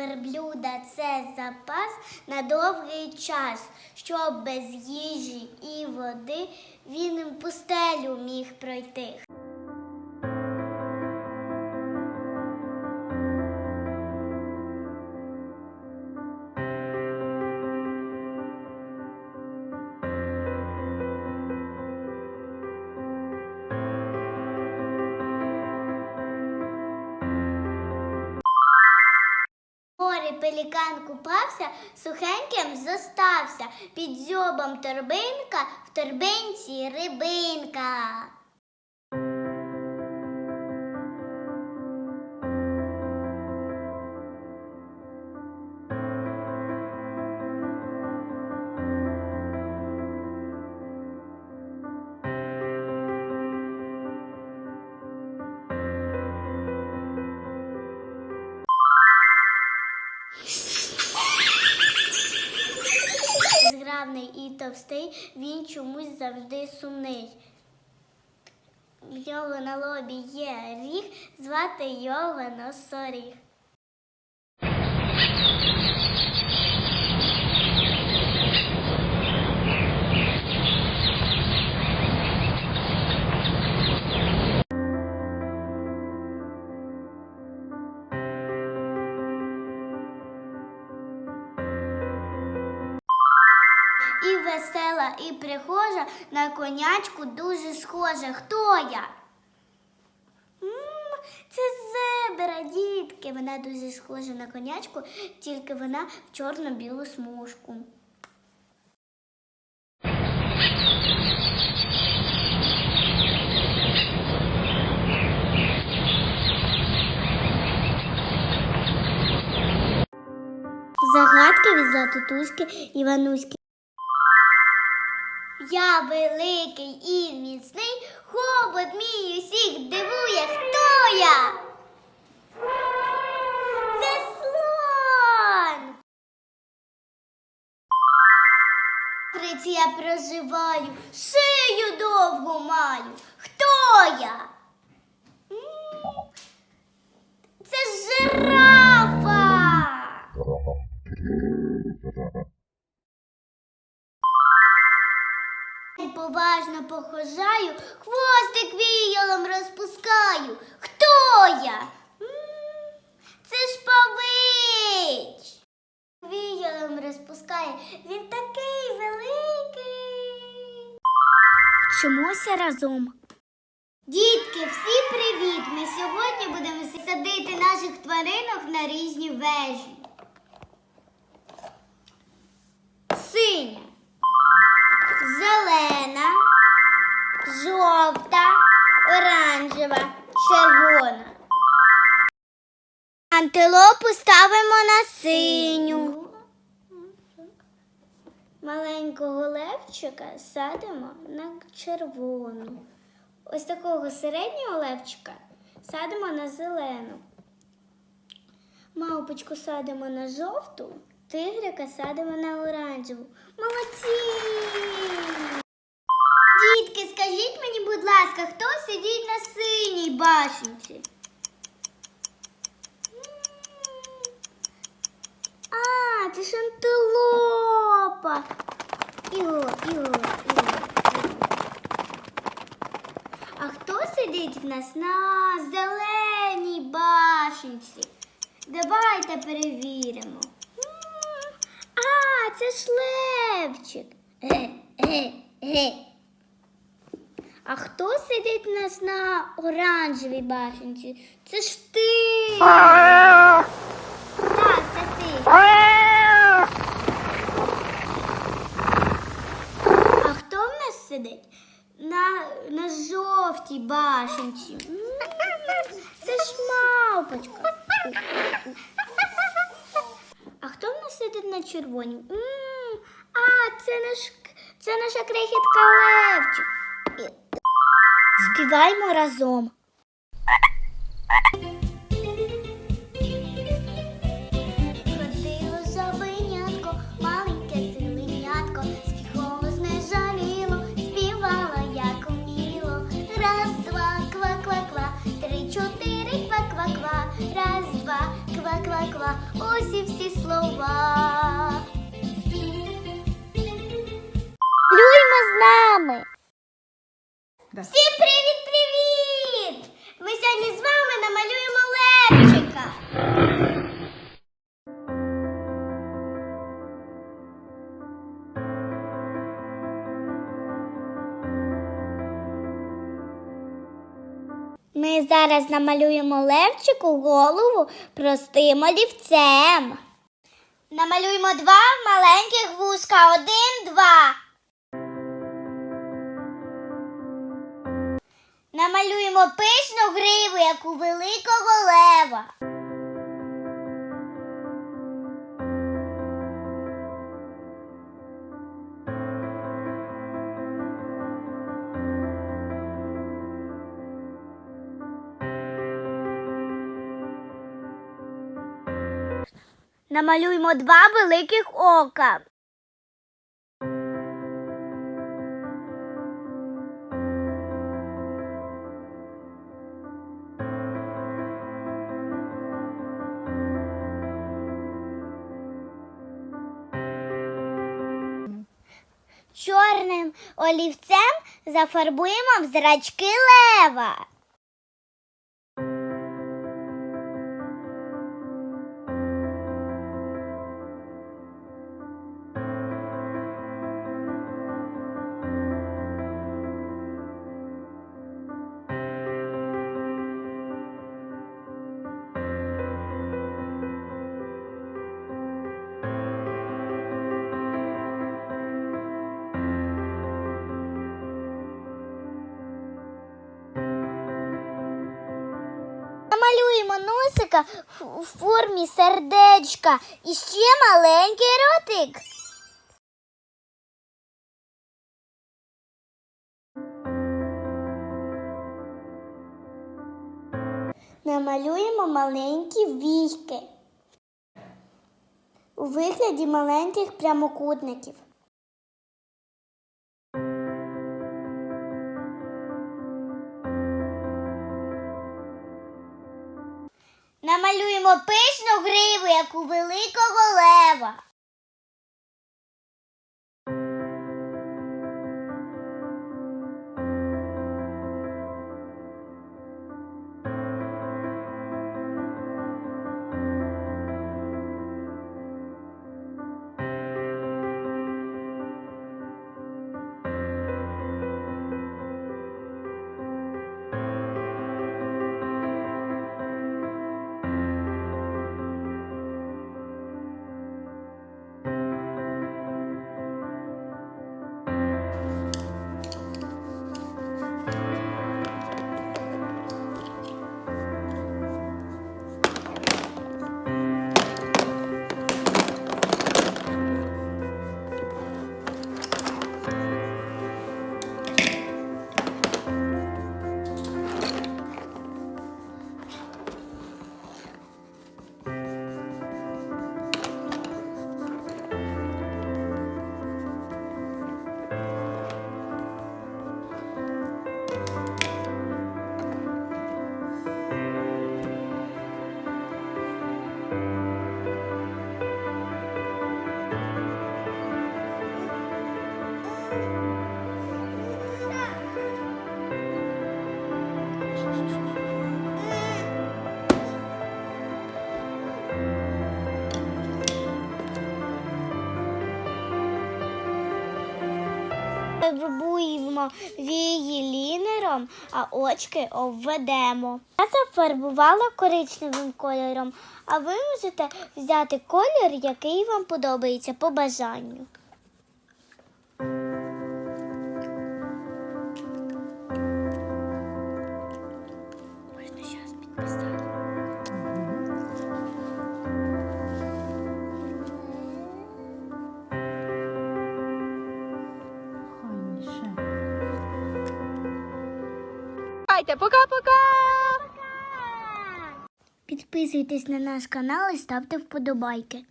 верблюда це запас на довгий час, щоб без їжі і води він пустелю міг пройти. Море пелікан купався, сухеньким зостався, під зьобом торбинка, в торбинці рибинка. Згравний і товстий, він чомусь завжди сумний. В нього на лобі є ріг, звати його носоріг. Весела, і прихожа на конячку дуже схожа. Хто я? М, Це зебра, дітки. Вона дуже схожа на конячку, тільки вона в чорно-білу смужку. Загадки від Златотуськи Івануськи. Я великий і міцний, хобот мій усіх дивує, хто я? Веслон! Криці я проживаю, шию довгу маю. Хто я? Це жирафа! Поважно похожаю, хвостик віялом розпускаю. Хто я? Це ж павич. Віялом розпускає. Він такий великий. Вчимося разом. Дітки, всі привіт! Ми сьогодні будемо садити наших тваринок на різні вежі. Синя зелена, жовта, оранжева, червона. Антилопу ставимо на синю. Маленького левчика садимо на червону. Ось такого середнього левчика садимо на зелену. Мавпочку садимо на жовту, тигрика садимо на оранжеву. Молодці! Дітки, скажіть мені, будь ласка, хто сидить на синій башенці? А, це ж антилопа. Іго, іго, іго. А хто сидить в нас на зеленій башенці? Давайте перевіримо. Це ж левчик. А хто сидить в нас на оранжевій башенці? Це ж ти. Так, це ти. А хто в нас сидить? На, на жовтій башенці. Це ж мавпочка. Сидить на червоній? А, це наш це наша крихітка Левчик. Співаємо разом. Слова. Малюймо з нами. Да. Всім привіт-привіт! Ми сьогодні з вами намалюємо Левчика. Ми зараз намалюємо Левчику голову простим олівцем. Намалюємо два маленьких вузка. Один, два. Намалюємо пишну гриву, як у великого лева. Намалюємо два великих ока. Чорним олівцем зафарбуємо в зрачки лева. Намалюємо в- формі сердечка і ще маленький ротик. Намалюємо маленькі війки у вигляді маленьких прямокутників. Намалюємо пишну гриву, як у великого лева. Фарбуємо вії лінером, а очки обведемо. Я зафарбувала коричневим кольором, а ви можете взяти колір, який вам подобається по бажанню. Хайте, пока-пока! Підписуйтесь на наш канал і ставте вподобайки.